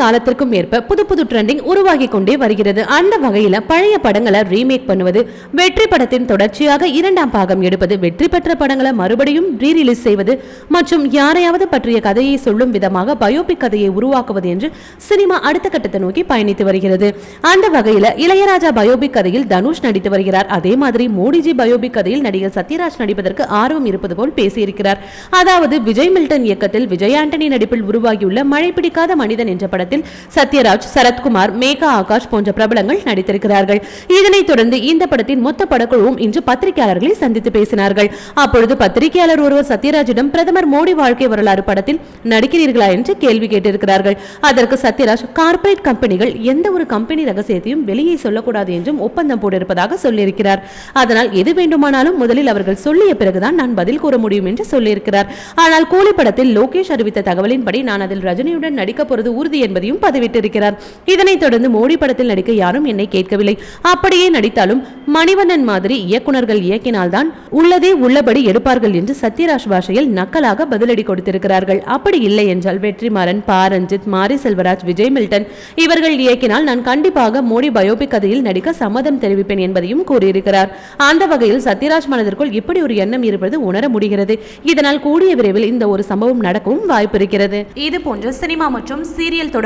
காலத்திற்கும் ஏற்ப புது புது ட்ரெண்டிங் உருவாகி கொண்டே வருகிறது. அந்த வகையில பழைய படங்களை ரீமேக் பண்ணுவது வெற்றி படத்தின் தொடர்ச்சியாக இரண்டாம் பாகம் எடுப்பது வெற்றி பெற்ற படங்களை மறுபடியும் ரீ ரிலீஸ் செய்வது மற்றும் யாரையாவது பற்றிய கதையை சொல்லும் விதமாக பயோபிக் கதையை உருவாக்குவது என்று சினிமா அடுத்த கட்டத்தை நோக்கி பயணித்து வருகிறது. அந்த வகையில இளையராஜா பயோபிக் கதையில் தனுஷ் நடித்து வருகிறார். அதே மாதிரி மோடிஜி பயோபிக் கதையில் நடிகர் சத்யராஜ் நடிப்பதற்கு ஆர்வம் இருப்பது போல் பேசியிருக்கிறார். அதாவது விஜய் மில்டன் இயக்கத்தில் விஜய் ஆண்டனி நடிப்பில் உருவாகியுள்ள மழை பிடிக்காத மனிதன் என்ற படத்தில் சத்யராஜ் சரத்குமார் மேகா ஆகாஷ் போன்ற பிரபலங்கள் நடித்திருக்கிறார்கள். இதனைத் தொடர்ந்து இந்த படத்தின் மொத்த படக்குழுவும் இன்று பத்திரிகையாளர்களை சந்தித்து பேசினார்கள். அப்பொழுது பத்திரிகையாளர் ஒருவர் சத்யராஜிடம் பிரதமர் மோடி வாழ்க்கை வரலாறு படத்தில் நடிக்கிறீர்களா? என்று கேள்வி கேட்டிருக்கிறார்கள். அதற்கு சத்யராஜ் கார்ப்பரேட் கம்பெனிகள் எந்த ஒரு கம்பெனி ரகசியத்தையும் வெளியே சொல்லக்கூடாது என்றும் ஒப்பந்தம் போட்டிருப்பதாக சொல்லியிருக்கிறார். அதனால் எது வேண்டுமானாலும் முதலில் அவர்கள் சொல்லிய பிறகுதான் நான் பதில் கூற முடியும் என்று சொல்லியிருக்கிறார். ஆனால் கூலி படத்தில் லோகேஷ் அறிவித்த தகவலின்படி நான் அதில் ரஜினியுடன் நடிக்க போறது உறுதி என்பதையும் பதிவிட்டிருக்கிறார். இதனைத் தொடர்ந்து மோடி படத்தில் நடிக்க யாரும் என்னை கேட்கவில்லை. அப்படியே நடித்தாலும் மணிவண்ணன் மாதிரி இயக்குநர்கள் இயக்கினால்தான் உள்ளதே உள்ளபடி எடுப்பார்கள் என்று சத்யராஜ் பாஷையில் நக்கலாக பதிலடி கொடுத்திருக்கிறார்கள். அப்படி இல்லை என்றால் வெற்றிமாறன் பாரஞ்சித் மாரி செல்வராஜ் விஜய் மில்டன் இவர்கள் இயக்கினால் நான் கண்டிப்பாக மோடி பயோபிக் கதையில் நடிக்க சம்மதம் தெரிவிப்பேன் என்பதையும் கூறியிருக்கிறார். அந்த வகையில் சத்யராஜ் மனதிற்குள் இப்படி ஒரு எண்ணம் இருப்பது உணர முடிகிறது. இதனால் கூடிய விரைவில் இந்த ஒரு சம்பவம் நடக்கவும் வாய்ப்பு இருக்கிறது. இது போன்ற சினிமா மற்றும் சீரியல் தொடர்